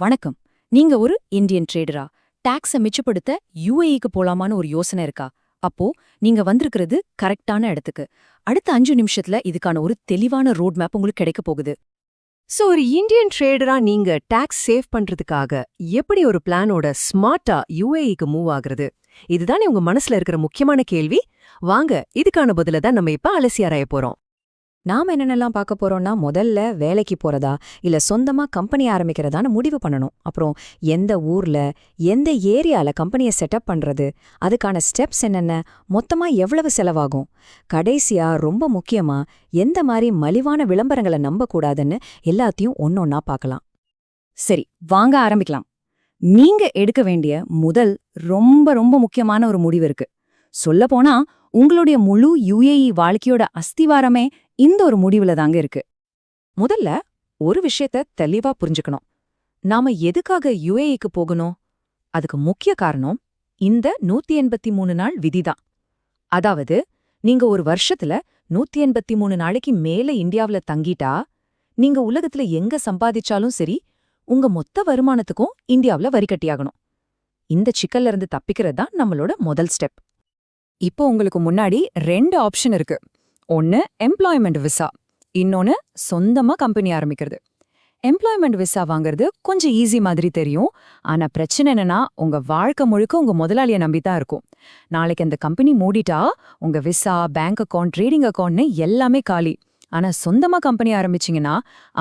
வணக்கம். நீங்க ஒரு இந்தியன் ட்ரேடரா? டாக்ஸை மிச்சப்படுத்த யுஏஇக்கு போலாமான்னு ஒரு யோசனை இருக்கா? அப்போ நீங்க வந்திருக்கிறது கரெக்டான இடத்துக்கு. அடுத்த அஞ்சு நிமிஷத்துல இதுக்கான ஒரு தெளிவான ரோட் மேப் உங்களுக்கு கிடைக்க போகுது. சோ ஒரு இந்தியன் ட்ரேடரா நீங்க டாக்ஸ் சேவ் பண்றதுக்காக எப்படி ஒரு பிளானோட ஸ்மார்ட்டா யுஏஇக்கு மூவ் ஆகுறது? இதுதானே உங்க மனசுல இருக்கிற முக்கியமான கேள்வி? வாங்க இதுக்கான பதில தான் நம்ம இப்ப அலசி ஆராய போறோம். நாம என்னென்னலாம் பார்க்க போறோம்னா முதல்ல வேலைக்கு போறதா இல்ல சொந்தமா கம்பெனி ஆரம்பிக்கிறதான்னு முடிவு பண்ணணும். அப்புறம் எந்த ஊர்ல எந்த ஏரியால கம்பெனியை செட்டப் பண்றது அதுக்கான ஸ்டெப்ஸ் என்னென்ன மொத்தமா எவ்வளவு செலவாகும் கடைசியா ரொம்ப முக்கியமா எந்த மாதிரி மலிவான விளம்பரங்களை நம்பக்கூடாதுன்னு எல்லாத்தையும் ஒன்னொன்னா பார்க்கலாம். சரி வாங்க ஆரம்பிக்கலாம். நீங்க எடுக்க வேண்டிய முதல் ரொம்ப ரொம்ப முக்கியமான ஒரு முடிவு இருக்கு. சொல்லப்போனா உங்களுடைய முழு யுஏஇ வாழ்க்கையோட அஸ்திவாரமே இந்த ஒரு முடிவுல தாங்க இருக்கு. முதல்ல ஒரு விஷயத்த தெளிவா புரிஞ்சுக்கணும். நாம எதுக்காக யுஏஇக்கு போகணும்? அதுக்கு முக்கிய காரணம் இந்த நூத்தி எண்பத்தி மூணு நாள் விதிதான் அதாவது நீங்க ஒரு வருஷத்துல நூத்தி எண்பத்தி மூணு நாளைக்கு மேல இந்தியாவுல தங்கிட்டா நீங்க உலகத்துல எங்க சம்பாதிச்சாலும் சரி உங்க மொத்த வருமானத்துக்கும் இந்தியாவுல வரி கட்டியாகணும். இந்த சிக்கல்ல இருந்து தப்பிக்கிறது தான் நம்மளோட முதல் ஸ்டெப். இப்போ உங்களுக்கு முன்னாடி ரெண்டு ஆப்ஷன் இருக்கு. ஒன்னு எம்ப்ளாய்மெண்ட் விசா இன்னொன்னு சொந்தமா கம்பெனி ஆரம்பிக்கிறது. எம்ப்ளாய்மெண்ட் விசா வாங்குறது கொஞ்சம் ஈஸி மாதிரி தெரியும். ஆனா பிரச்சனை என்னன்னா உங்க வாழ்க்கை முழுக்க உங்க முதலாளிய நம்பி தான் இருக்கும். நாளைக்கு அந்த கம்பெனி மூடிட்டா உங்க விசா பேங்க் அக்கவுண்ட் ட்ரேடிங் அக்கவுண்ட்னு எல்லாமே காலி. ஆனா சொந்தமா கம்பெனி ஆரம்பிச்சீங்கன்னா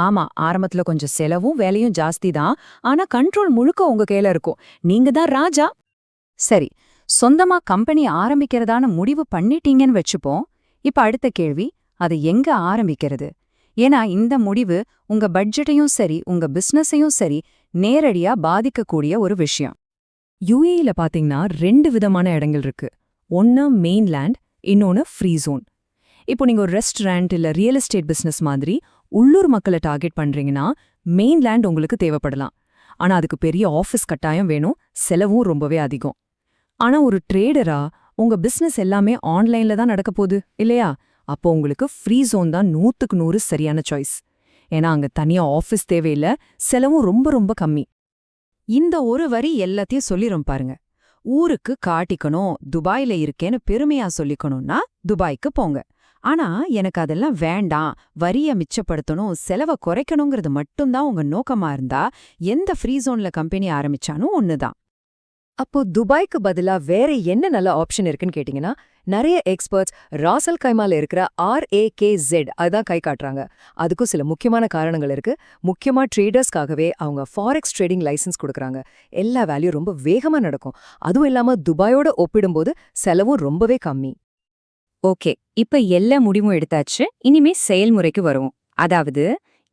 ஆமா ஆரம்பத்துல கொஞ்சம் செலவும் வேலையும் ஜாஸ்தி தான். ஆனா கண்ட்ரோல் முழுக்க உங்க கையில இருக்கும். நீங்க தான் ராஜா. சரி சொந்தமா கம்பெனி ஆரம்பிக்கிறதான முடிவு பண்ணிட்டீங்கன்னு வச்சுப்போம். இப்ப அடுத்த கேள்வி அது எங்க ஆரம்பிக்கிறது? ஏன்னா இந்த முடிவு உங்க பட்ஜெட்டையும் சரி உங்க பிசினஸையும் சரி நேரடியா பாதிக்கக்கூடிய ஒரு விஷயம். யுஏஇல பாத்தீங்கன்னா ரெண்டு விதமான இடங்கள் இருக்கு. ஒன்னு மெயின்லேண்ட் இன்னொன்னு ஃப்ரீ ஜோன் இப்போ நீங்க ஒரு ரெஸ்டாரண்ட் இல்ல ரியல் எஸ்டேட் பிசினஸ் மாதிரி உள்ளூர் மக்களை டார்கெட் பண்றீங்கன்னா மெயின்லேண்ட் உங்களுக்கு தேவைப்படலாம். ஆனா அதுக்கு பெரிய ஆஃபீஸ் கட்டாயம் வேணும் செலவும் ரொம்பவே அதிகம். ஆனா ஒரு ட்ரேடரா உங்க பிசினஸ் எல்லாமே ஆன்லைன்ல தான் நடக்க போகுது இல்லையா? அப்போ உங்களுக்கு ஃப்ரீ ஜோன் தான் நூத்துக்கு நூறு சரியான சாய்ஸ் ஏன்னா அங்க தனியா ஆஃபீஸ் தேவையில்ல செலவும் ரொம்ப ரொம்ப கம்மி. இந்த ஒரு வரி எல்லாத்தையும் சொல்லிரும் பாருங்க. ஊருக்கு காட்டிக்கணும் துபாயில இருக்கேன்னு பெருமையா சொல்லிக்கணும்னா துபாய்க்கு போங்க. ஆனா எனக்கு அதெல்லாம் வேண்டாம் வரிய மிச்சப்படுத்தணும் செலவை குறைக்கணுங்கிறது மட்டும்தான் உங்க நோக்கமா இருந்தா எந்த ஃப்ரீ ஜோன்ல கம்பெனி ஆரம்பிச்சானும் ஒண்ணுதான். அப்போ துபாய்க்கு பதிலா வேற என்ன நல்ல ஆப்ஷன் இருக்குன்னு கேட்டீங்கன்னா நிறைய எக்ஸ்பர்ட்ஸ் ராசல் கைமால இருக்கிற ஆர்ஏகேசெட் அதான் கை காட்டுறாங்க. அதுக்கும் சில முக்கியமான காரணங்கள் இருக்கு. முக்கியமா ட்ரேடர்ஸ்க்காகவே அவங்க ஃபாரெக்ஸ் ட்ரேடிங் லைசன்ஸ் கொடுக்குறாங்க. எல்லா வேல்யூ ரொம்ப வேகமா நடக்கும். அதுவும் இல்லாம துபாயோட ஒப்பிடும்போது செலவும் ரொம்பவே கம்மி. ஓகே இப்ப எல்லா முடிவும் எடுத்தாச்சு. இனிமே செயல்முறைக்கு வருவோம். அதாவது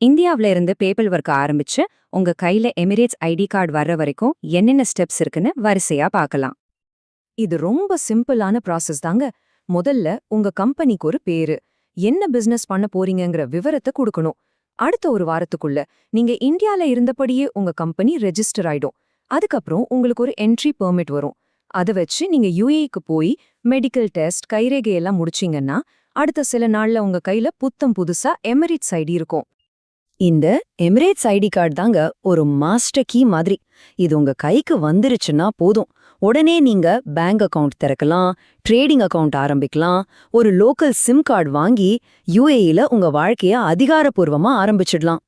இந்தியாவுல இருந்து பேப்பர் ஒர்க் ஆரம்பிச்சு உங்க கையில எமிரேட்ஸ் ஐடி கார்டு வர்ற வரைக்கும் என்னென்ன ஸ்டெப்ஸ் இருக்குன்னு வரிசையா பார்க்கலாம் இது ரொம்ப சிம்பிளான ப்ராசஸ் தாங்க. முதல்ல உங்க கம்பெனிக்கு ஒரு பேரு என்ன பிசினஸ் பண்ண போறீங்கங்கிற விவரத்தை கொடுக்கணும். அடுத்த ஒரு வாரத்துக்குள்ள நீங்க இந்தியால இருந்தபடியே உங்க கம்பெனி ரெஜிஸ்டர் ஆயிடும். அதுக்கப்புறம் உங்களுக்கு ஒரு என்ட்ரி பெர்மிட் வரும். அதை வச்சு நீங்க யுஏக்கு போய் மெடிக்கல் டெஸ்ட் கைரேகை எல்லாம் முடிச்சீங்கன்னா அடுத்த சில நாள்ல உங்க கையில புத்தம் புதுசா எமிரேட்ஸ் ஐடி இருக்கும். இந்த எமிரேட்ஸ் ஐடி கார்டு தாங்க ஒரு மாஸ்டர் கீ மாதிரி. இது உங்க கைக்கு வந்துருச்சுன்னா போதும். உடனே நீங்க பேங்க் அக்கவுண்ட் திறக்கலாம் ட்ரேடிங் அக்கவுண்ட் ஆரம்பிக்கலாம் ஒரு லோக்கல் சிம் கார்டு வாங்கி யுஏஇல உங்க வாழ்க்கைய அதிகாரப்பூர்வமா ஆரம்பிச்சிடலாம்.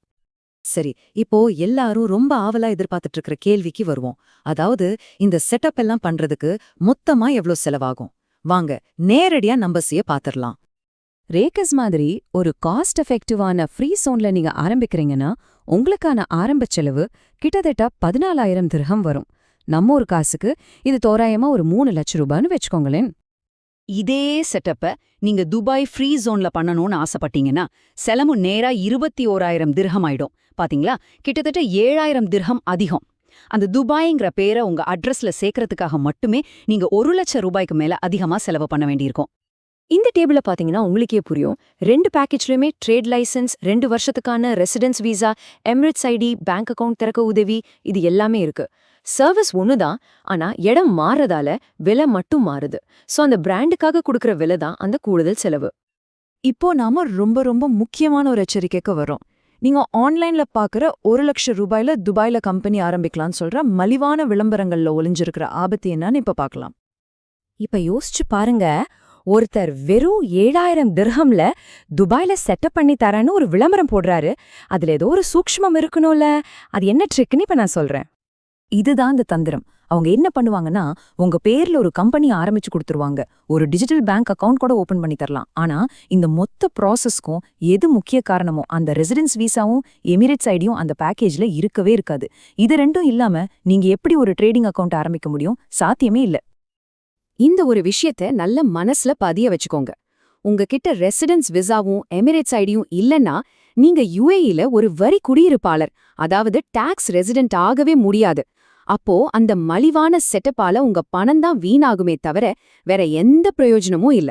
சரி இப்போ எல்லாரும் ரொம்ப ஆவலா எதிர்பார்த்துட்டு இருக்கிற கேள்விக்கு வருவோம். அதாவது இந்த செட்டப் எல்லாம் பண்றதுக்கு மொத்தமா எவ்வளவு செலவாகும்? வாங்க நேரடியா நம்பர்ஸைய பாத்திரலாம். ரேக்கஸ் மாதிரி ஒரு காஸ்ட் எஃபெக்டிவான ஃப்ரீ சோன்ல நீங்க ஆரம்பிக்கிறீங்கன்னா உங்களுக்கான ஆரம்ப செலவு கிட்டத்தட்ட பதினாலாயிரம் திரகம் வரும். நம்ம ஒரு காசுக்கு இது தோராயமா ஒரு மூணு லட்சம் ரூபான்னு வச்சுக்கோங்களேன். இதே செட்டப்ப நீங்க துபாய் ஃப்ரீ ஜோன்ல பண்ணணும்னு ஆசைப்பட்டீங்கன்னா செலவு நேரா இருபத்தி ஓராயிரம் திர்ஹம் ஆயிடும். பாத்தீங்களா? கிட்டத்தட்ட ஏழாயிரம் திர்ஹம் அதிகம். அந்த துபாய்ங்கிற பேரை உங்க அட்ரஸ்ல சேர்க்கறதுக்காக மட்டுமே நீங்க ஒரு லட்சம் ரூபாய்க்கு மேல அதிகமா செலவு பண்ண வேண்டியிருக்கும். இந்த டேபிள பாத்தீங்கன்னா உங்களுக்கே புரியும். ரெண்டு பேக்கேஜ்லயுமே ட்ரேட் லைசன்ஸ் ரெண்டு வருஷத்துக்கான residence visa Emirates ID bank account திறக்க உதவி இது எல்லாமே இருக்கு. சர்வீஸ் ஒண்ணுதான் ஆனா இடம் மாறதால விலை மட்டும் மாறுது. சோ அந்த பிராண்டுக்காக கொடுக்கற விலை தான் அந்த கூடுதல் செலவு. இப்போ நாம ரொம்ப ரொம்ப முக்கியமான ஒரு எச்சரிக்கைக்கு வரோம் நீங்க ஆன்லைன்ல பாக்குற ஒரு லட்சம் ரூபாயில துபாயில கம்பெனி ஆரம்பிக்கலாம்னு சொல்ற மலிவான விளம்பரங்கள்ல ஒளிஞ்சிருக்கிற ஆபத்து என்னன்னு இப்ப பார்க்கலாம் இப்ப யோசிச்சு பாருங்க ஒருத்தர் வெறும் ஏழாயிரம் திர்ஹம்ல துபாய்ல செட்டப் பண்ணி தரேன்னு ஒரு விளம்பரம் போடுறாரு. அதுல ஏதோ ஒரு சூக்ஷ்மம் இருக்கணும்ல. அது என்ன ட்ரிக்னு இப்ப நான் சொல்றேன். இதுதான் இந்த தந்திரம். அவங்க என்ன பண்ணுவாங்கன்னா உங்க பேர்ல ஒரு கம்பெனி ஆரம்பிச்சு கொடுத்துருவாங்க. ஒரு டிஜிட்டல் பேங்க் அக்கவுண்ட் கூட ஓபன் பண்ணி தரலாம். ஆனா இந்த மொத்த ப்ராசஸ்க்கும் எது முக்கிய காரணமோ அந்த ரெசிடென்ஸ் வீசாவும் எமிரேட்ஸ் ஐடியும் அந்த பேக்கேஜ்ல இருக்கவே இருக்காது. இது ரெண்டும் இல்லாம நீங்க எப்படி ஒரு ட்ரேடிங் அக்கவுண்ட் ஆரம்பிக்க முடியும்? சாத்தியமே இல்ல. இந்த ஒரு விஷயத்த நல்ல மனசுல பதிய வச்சுக்கோங்க. உங்ககிட்ட ரெசிடென்ஸ் விசாவும் எமிரேட்ஸ் ஐடியும் இல்லைன்னா நீங்க யுஏஇல ஒரு வரி குடியிருப்பாளர் அதாவது டாக்ஸ் ரெசிடென்ட் ஆகவே முடியாது. அப்போ அந்த மலிவான செட்டப்பால உங்க பணம் தான் வீணாகுமே தவிர வேற எந்த பிரயோஜனமும் இல்ல.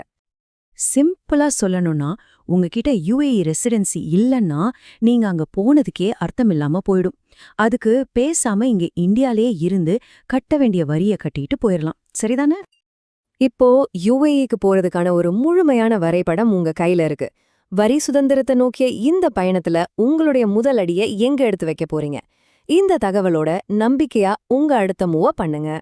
சிம்பிளா சொல்லணும்னா உங்ககிட்ட யுஏஇ ரெசிடென்சி இல்லைன்னா நீங்க அங்க போனதுக்கே அர்த்தமில்லாம போயிடும். அதுக்கு பேசாம இங்க இந்தியாலேயே இருந்து கட்ட வேண்டிய வரிய கட்டிட்டு போயிடலாம் சரிதானே? இப்போ யுஏஇக்கு போறதுக்கான ஒரு முழுமையான வரைபடம் உங்க கையில இருக்கு. வரி சுதந்திரத்தை நோக்கிய இந்த பயணத்துல உங்களுடைய முதல் அடியை எங்க எடுத்து வைக்க போறீங்க? இந்த தகவலோட நம்பிக்கையா உங்க அடுத்த மூவ பண்ணுங்க.